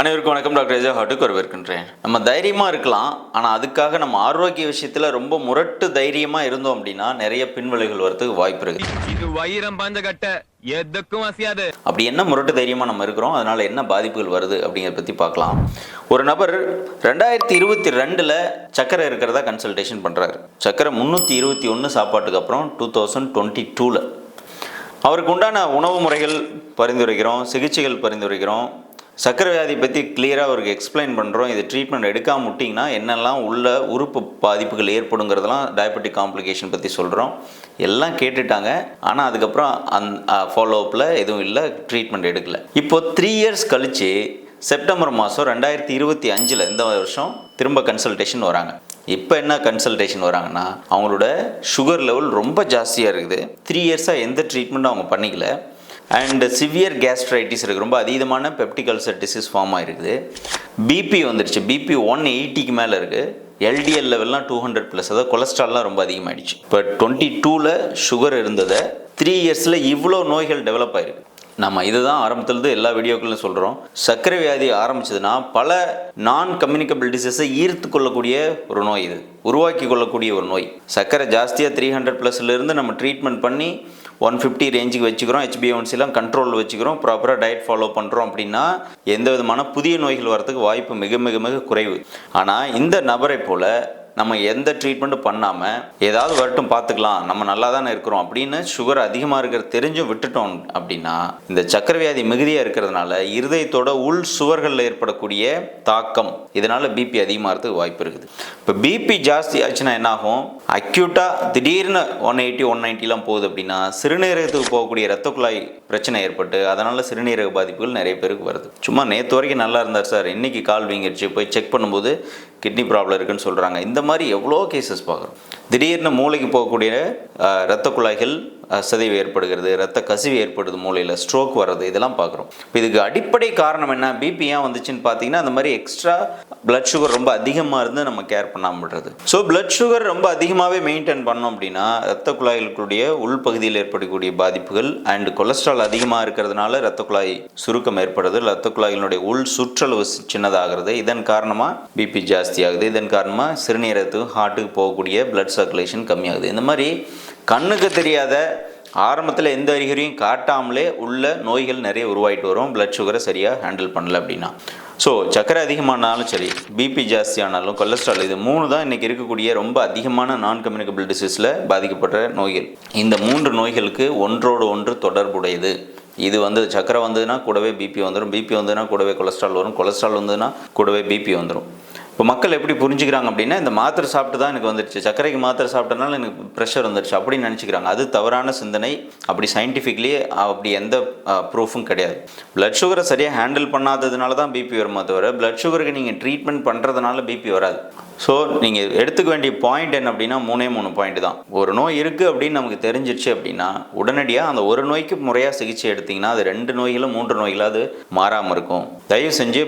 அனைவருக்கும் வணக்கம். டாக்டர் ஏஜா ஹாட்டுக்கு வரவேற்கின்றேன். நம்ம தைரியமாக இருக்கலாம். ஆனால் அதுக்காக நம்ம ஆரோக்கிய விஷயத்தில் ரொம்ப முரட்டு தைரியமாக இருந்தோம் அப்படின்னா நிறைய பின்விளைவுகள் வரதுக்கு வாய்ப்பு இருக்குது இது வைரம் பாஞ்ச கட்ட எதுக்கும் அசையாது. அப்படி என்ன முரட்டு தைரியமாக நம்ம இருக்கிறோம்? அதனால் என்ன பாதிப்புகள் வருது அப்படிங்கிறத பற்றி பார்க்கலாம். ஒரு நபர் ரெண்டாயிரத்தி இருபத்தி ரெண்டில் சக்கரை இருக்கிறதா கன்சல்டேஷன் பண்ணுறாரு சக்கரை முந்நூற்றி இருபத்தி ஒன்று சாப்பாட்டுக்கு அப்புறம் டூ தௌசண்ட் டுவெண்ட்டி டூவில் அவருக்கு உண்டான உணவு முறைகள் பரிந்துரைக்கிறோம் சிகிச்சைகள் பரிந்துரைக்கிறோம். சக்கரை வியாதி பற்றி கிளியராக அவருக்கு எக்ஸ்பிளைன் பண்ணுறோம் இது ட்ரீட்மெண்ட் எடுக்காம விட்டிங்கன்னா என்னெல்லாம் உள்ள உறுப்பு பாதிப்புகள் ஏற்படுங்கிறதெல்லாம் டயபெட்டிக் காம்ப்ளிகேஷன் பற்றி சொல்கிறோம் எல்லாம் கேட்டுட்டாங்க. ஆனால் அதுக்கப்புறம் அந் ஃபாலோஅப்பில் எதுவும் இல்லை ட்ரீட்மெண்ட் எடுக்கல. இப்போ த்ரீ இயர்ஸ் கழித்து செப்டம்பர் மாதம் ரெண்டாயிரத்தி இருபத்தி அஞ்சில் இந்த வருஷம் திரும்ப கன்சல்டேஷன் வராங்க. இப்போ என்ன கன்சல்டேஷன் வராங்கன்னா அவங்களோட சுகர் லெவல் ரொம்ப ஜாஸ்தியாக இருக்குது. த்ரீ இயர்ஸாக எந்த ட்ரீட்மெண்ட்டும் அவங்க பண்ணிக்கல. அண்ட் சிவியர் கேஸ்ட்ரைட்டிஸ் இருக்குது ரொம்ப அதீதமான பெப்டிகல்சர் டிசீஸ் ஃபார்ம் ஆகிருக்குது பிபி வந்துருச்சு. பிபி ஒன் எயிட்டிக்கு மேலே இருக்குது எல்டிஎல் லெவல்லாம் டூ ஹண்ட்ரட் ப்ளஸ் அதாவது கொலஸ்ட்ரால்லாம் ரொம்ப அதிகமாகிடுச்சு இப்போ டுவெண்ட்டி டூவில் சுகர் இருந்ததை த்ரீ இயர்ஸில் இவ்வளோ நோய்கள் டெவலப் ஆயிருக்கு. நம்ம இதுதான் ஆரம்பத்திலிருந்து எல்லா வீடியோக்களும் சொல்கிறோம் சர்க்கரை வியாதி ஆரம்பிச்சதுன்னா பல நான் கம்யூனிகபிள் டிசீஸை ஈர்த்து கொள்ளக்கூடிய ஒரு நோய் இது. உருவாக்கி கொள்ளக்கூடிய ஒரு நோய். சர்க்கரை ஜாஸ்தியாக த்ரீ ஹண்ட்ரட் இருந்து நம்ம ட்ரீட்மெண்ட் பண்ணி ஒன் ஃபிஃப்டி ரேஞ்சுக்கு வச்சுக்கிறோம். ஹெச்பிஎன்சிலாம் கண்ட்ரோலில் வச்சுக்கிறோம். ப்ராப்பராக டயட் ஃபாலோ பண்ணுறோம் அப்படின்னா எந்த விதமான புதிய நோய்கள் வரத்துக்கு வாய்ப்பு மிக மிக மிக குறைவு. ஆனால் இந்த நபரை போல் நம்ம எந்த ட்ரீட்மெண்ட்டும் பண்ணாமல் ஏதாவது வரட்டும் பார்த்துக்கலாம் நம்ம நல்லா தானே இருக்கிறோம் அப்படின்னு சுகர் அதிகமாக இருக்கிற தெரிஞ்சும் விட்டுட்டோம் அப்படின்னா இந்த சக்கரவியாதி மிகுதியாக இருக்கிறதுனால இருதயத்தோட உள் சுவர்களில் ஏற்படக்கூடிய தாக்கம் இதனால் பிபி அதிகமாகிறதுக்கு வாய்ப்பு இருக்குது. இப்போ பிபி ஜாஸ்தி ஆச்சுன்னா என்னாகும்? அக்யூட்டாக திடீர்னு ஒன் எயிட்டி ஒன் நைன்ட்டிலாம் போகுது அப்படின்னா சிறுநீரகத்துக்கு போகக்கூடிய ரத்த குழாய் பிரச்சனை ஏற்பட்டு அதனால் சிறுநீரக பாதிப்புகள் நிறைய பேருக்கு வருது. சும்மா நேற்று வரைக்கும் நல்லா இருந்தார் சார் இன்னைக்கு கால் வீங்கிருச்சு போய் செக் பண்ணும்போது கிட்னி ப்ராப்ளம் இருக்குன்னு சொல்கிறாங்க இந்த மாதிரி எவ்வளோ கேசஸ் பார்க்குறோம். திடீர்னு மூளைக்கு போகக்கூடிய இரத்த குழாய்கள் அஹ், சிதைவு ஏற்படுகிறது ரத்த கசிவு ஏற்படுது மூளையில் ஸ்ட்ரோக் வர்றது இதெல்லாம் பார்க்குறோம். இப்போ இதுக்கு அடிப்படை காரணம் என்ன? பிபி ஏன் வந்துச்சுன்னு பார்த்தீங்கன்னா அந்த மாதிரி எக்ஸ்ட்ரா பிளட் சுகர் ரொம்ப அதிகமாக இருந்து நம்ம கேர் பண்ணாமல் விடுறது. ஸோ பிளட் சுகர் ரொம்ப அதிகமாகவே மெயின்டைன் பண்ணோம் அப்படின்னா ரத்த குழாய்களுடைய உள்பகுதியில் ஏற்படக்கூடிய பாதிப்புகள் அண்ட் கொலஸ்ட்ரால் அதிகமாக இருக்கிறதுனால ரத்த குழாய் சுருக்கம் ஏற்படுது ரத்த குழாய்களுடைய உள் சுற்றளவு சின்னதாகிறது. இதன் காரணமாக பிபி ஜாஸ்தி ஆகுது இதன் காரணமாக சிறுநீரகத்துக்கு ஹார்ட்டுக்கு போகக்கூடிய பிளட் சர்க்குலேஷன் கம்மியாகுது. இந்த மாதிரி கண்ணுக்கு தெரியாத ஆரம்பத்தில் எந்த அறிகுறியும் காட்டாமலே உள்ள நோய்கள் நிறைய உருவாயிட்டு வரும். பிளட் சுகரை சரியாக ஹேண்டில் பண்ணல அப்படின்னா. ஸோ சக்கரை அதிகமானாலும் சரி பிபி ஜாஸ்தியானாலும் கொலஸ்ட்ரால் இது மூணு தான் இன்றைக்கி இருக்கக்கூடிய ரொம்ப அதிகமான நான் கம்யூனிகபிள் டிசீஸில் பாதிக்கப்பட்ட நோய்கள். இந்த மூன்று நோய்களுக்கு ஒன்றோடு ஒன்று தொடர்புடையது. இது வந்து சக்கரை வந்ததுன்னா கூடவே பிபி வந்துடும் பிபி வந்ததுன்னா கூடவே கொலஸ்ட்ரால் வரும். கொலஸ்ட்ரால் வந்ததுன்னா கூடவே பிபி வந்துடும் இப்போ மக்கள் எப்படி புரிஞ்சுக்கிறாங்க அப்படின்னா இந்த மாத்திரை சாப்பிட்டு தான் எனக்கு வந்துருச்சு. சர்க்கரைக்கு மாத்திரை சாப்பிட்டனால எனக்கு ப்ரெஷர் வந்துருச்சு அப்படின்னு நினச்சிக்கிறாங்க. அது தவறான சிந்தனை. அப்படி சயின்டிஃபிக்லி அப்படி எந்த ப்ரூஃபும் கிடையாது. பிளட் சுகரை சரியாக ஹேண்டில் பண்ணாததுனால தான் பிபி வருமா தவிர பிளட் சுகருக்கு நீங்கள் ட்ரீட்மெண்ட் பண்ணுறதுனால பிபி வராது. ஸோ நீங்கள் எடுத்துக்க வேண்டிய பாயிண்ட் என்ன அப்படின்னா மூணே மூணு பாயிண்ட் தான். ஒரு நோய் இருக்குது அப்படின்னு நமக்கு தெரிஞ்சிருச்சு அப்படின்னா உடனடியாக அந்த ஒரு நோய்க்கு முறையாக சிகிச்சை எடுத்தீங்கன்னா அது ரெண்டு நோய்களும் மூன்று நோய்களாவது மாறாமல் இருக்கும். தயவு செஞ்சு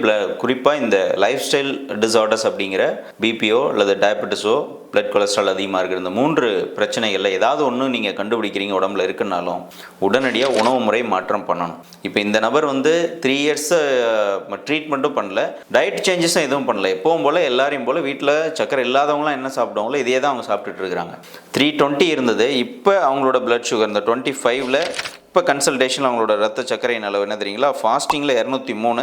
குறிப்பாக இந்த லைஃப் ஸ்டைல் டிசார்டர்ஸ் அப்படிங்கிற பிபிஓ அல்லது டயபெட்டிஸோ பிளட் கொலஸ்ட்ரால் அதிகமாக இருக்குது இந்த மூன்று பிரச்சனைகளில் ஏதாவது ஒன்று நீங்கள் கண்டுபிடிக்கிறீங்க உடம்புல இருக்குன்னாலும் உடனடியாக உணவு முறை மாற்றம் பண்ணணும். இப்போ இந்த நபர் வந்து த்ரீ இயர்ஸ் ட்ரீட்மெண்ட்டும் பண்ணல. டயட் சேஞ்சஸும் எதுவும் பண்ணல. எப்பவும் போல் எல்லாரையும் போல் வீட்டில் சக்கரை இல்லாதவங்களாம் என்ன சாப்பிடுவாங்களோ இதே தான் அவங்க சாப்பிட்டுட்டு இருக்கிறாங்க. த்ரீ டுவெண்ட்டி இருந்தது. இப்போ அவங்களோட பிளட் சுகர் இந்த டுவெண்ட்டி ஃபைவ்ல இப்போ கன்சல்டேஷன் அவங்களோட ரத்த சர்க்கரையின் அளவு என்ன தெரியுங்களா? ஃபாஸ்டிங்கில் இரநூத்தி மூணு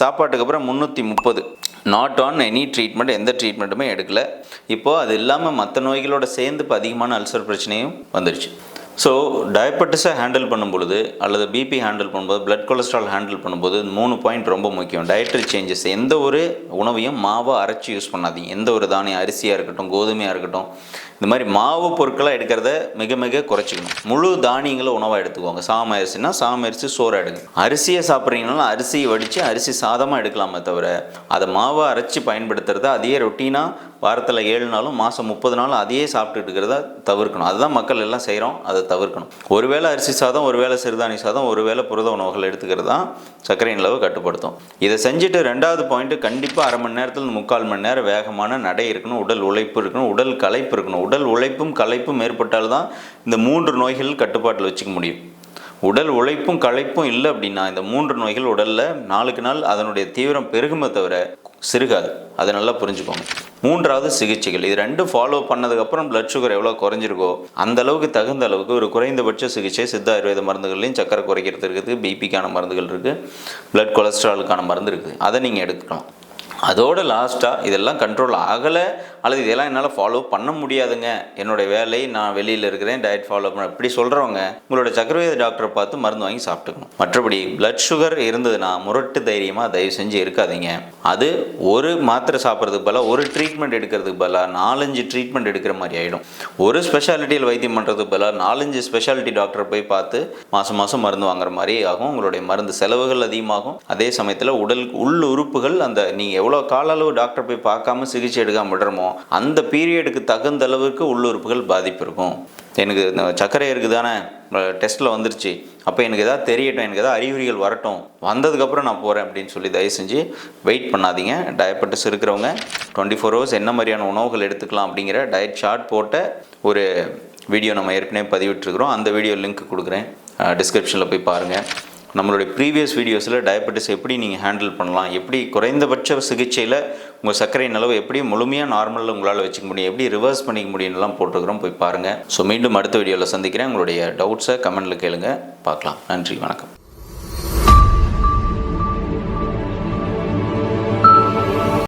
சாப்பாட்டுக்கு அப்புறம் முந்நூற்றி முப்பது. நாட் ஆன் எனி ட்ரீட்மெண்ட் எந்த ட்ரீட்மெண்ட்டுமே எடுக்கலை. இப்போது அது இல்லாமல் மற்ற நோய்களோட சேர்ந்து இப்போ அதிகமான அல்சர் பிரச்சனையும் வந்துருச்சு. ஸோ டயபெட்டிஸை ஹேண்டில் பண்ணும் பொழுது அல்லது பிபி ஹேண்டில் பண்ணும்போது பிளட் கொலஸ்ட்ரால் ஹேண்டில் பண்ணும்போது மூணு பாயிண்ட் ரொம்ப முக்கியம். டயட்ரி சேஞ்சஸ் எந்த ஒரு உணவையும் மாவை அரைச்சி யூஸ் பண்ணாதீங்க. எந்த ஒரு தானியம் அரிசியாக இருக்கட்டும் கோதுமையாக இருக்கட்டும் இந்த மாதிரி மாவு பொருட்களாக எடுக்கிறத மிக மிக குறைச்சிக்கணும். முழு தானியங்களை உணவாக எடுத்துக்கோங்க. சாம அரிசினா சாம அரிசி சோறு எடுங்க. அரிசியை சாப்பிட்றீங்கன்னா அரிசியை வடித்து அரிசி சாதமாக எடுக்கலாமே தவிர அதை மாவை அரைச்சி பயன்படுத்துறத அதே ரொட்டீனாக வாரத்தில் ஏழு நாளும் மாதம் முப்பது நாளும் அதையே சாப்பிட்டுட்டு இருக்கிறத தவிர்க்கணும். அதுதான் மக்கள் எல்லாம் செய்கிறோம் அதை தவிர்க்கணும். ஒருவேளை அரிசி சாதம் ஒருவேளை சிறுதானிய சாதம் ஒருவேளை புரத உணவுகள் எடுத்துக்கிறது தான் சர்க்கரையின் அளவு கட்டுப்படுத்தும். இதை செஞ்சுட்டு ரெண்டாவது பாயிண்ட்டு கண்டிப்பாக அரை மணி நேரத்தில் முக்கால் மணி நேரம் வேகமான நடை இருக்கணும் உடல் உழைப்பு இருக்கணும் உடல் களைப்பு இருக்கணும். உடல் உழைப்பும் களைப்பும் ஏற்பட்டால் தான் இந்த மூன்று நோய்கள் கட்டுப்பாட்டில் வச்சுக்க முடியும். உடல் உழைப்பும் களைப்பும் இல்லை அப்படின்னா இந்த மூன்று நோய்கள் உடலில் நாளுக்கு நாள் அதனுடைய தீவிரம் பெருகுமே தவிர சிறுகாது. அதை நல்லா புரிஞ்சுக்கோங்க. மூன்றாவது சிகிச்சைகள். இது ரெண்டும் ஃபாலோ பண்ணதுக்கப்புறம் பிளட் சுகர் எவ்வளோ குறைஞ்சிருக்கோ அந்த அளவுக்கு தகுந்த அளவுக்கு ஒரு குறைந்தபட்ச சிகிச்சை சித்த ஆயுர்வேத மருந்துகள்லையும் சக்கரை குறைக்கிறது இருக்குது பிபிக்கான மருந்துகள் இருக்குது பிளட் கொலஸ்ட்ராலுக்கான மருந்து இருக்குது. அதை நீங்கள் எடுத்துக்கலாம். அதோட லாஸ்ட்டாக இதெல்லாம் கண்ட்ரோல் ஆகலை அல்லது இதெல்லாம் என்னால் ஃபாலோ பண்ண முடியாதுங்க. என்னுடைய வேலை நான் வெளியில் இருக்கிறேன் டயட் ஃபாலோ பண்ண இப்படி சொல்கிறவங்க உங்களோட சக்கரவேத டாக்டரை பார்த்து மருந்து வாங்கி சாப்பிட்டுக்கணும். மற்றபடி பிளட் சுகர் இருந்ததுன்னா முரட்டு தைரியமாக தயவு செஞ்சு இருக்காதீங்க. அது ஒரு மாத்திரை சாப்பிட்றதுக்கு பதிலாக ஒரு ட்ரீட்மெண்ட் எடுக்கிறதுக்கு பதிலாக நாலஞ்சு ட்ரீட்மெண்ட் எடுக்கிற மாதிரி ஆகிடும் ஒரு ஸ்பெஷாலிட்டியில் வைத்தியம் பண்ணுறதுக்கு பதிலாக நாலஞ்சு ஸ்பெஷாலிட்டி டாக்டரை போய் பார்த்து மாதம் மாதம் மருந்து வாங்குற மாதிரி ஆகும். உங்களுடைய மருந்து செலவுகள் அதிகமாகும். அதே சமயத்தில் உடல் உள் உறுப்புகள் அந்த நீங்கள் எவ்வளோ கால அளவு டாக்டர் போய் பார்க்காம சிகிச்சை எடுக்காமல் விடுறோமோ அந்த பீரியடுக்கு தகுந்த அளவுக்கு உள்ளுறுப்புகள் பாதிப்பு இருக்கும். எனக்கு இந்த சர்க்கரை இருக்குதானே? டெஸ்ட்டில் வந்துருச்சு. அப்போ எனக்கு எதாவது தெரியட்டும் எனக்கு எதாவது அறிகுறிகள் வரட்டும். வந்ததுக்கப்புறம் நான் போகிறேன் அப்படின்னு சொல்லி தயவு செஞ்சு வெயிட் பண்ணாதீங்க. டயபெட்டிஸ் இருக்கிறவங்க டுவெண்ட்டி ஃபோர் ஹவர்ஸ் என்ன மாதிரியான உணவுகள் எடுத்துக்கலாம் அப்படிங்கிற டயட் சார்ட் போட்ட ஒரு வீடியோ நம்ம ஏற்கனவே பதிவிட்டுருக்குறோம். அந்த வீடியோ லிங்க் கொடுக்குறேன். டிஸ்கிரிப்ஷனில் போய் பாருங்கள் நம்மளுடைய ப்ரீவியஸ் வீடியோஸில் டயபெட்டிஸ் எப்படி நீங்கள் ஹேண்டில் பண்ணலாம் எப்படி குறைந்தபட்ச சிகிச்சையில் உங்கள் சர்க்கரை அளவு எப்படி முழுமையாக நார்மலில் உங்களால் வச்சுக்க முடியும் எப்படி ரிவர்ஸ் பண்ணிக்க முடியும்லாம் போட்டிருக்கிறோம் போய் பாருங்கள் ஸோ மீண்டும் அடுத்த வீடியோவில் சந்திக்கிறேன். உங்களுடைய டவுட்ஸை கமெண்ட்டில் கேளுங்க. பார்க்கலாம். நன்றி. வணக்கம்.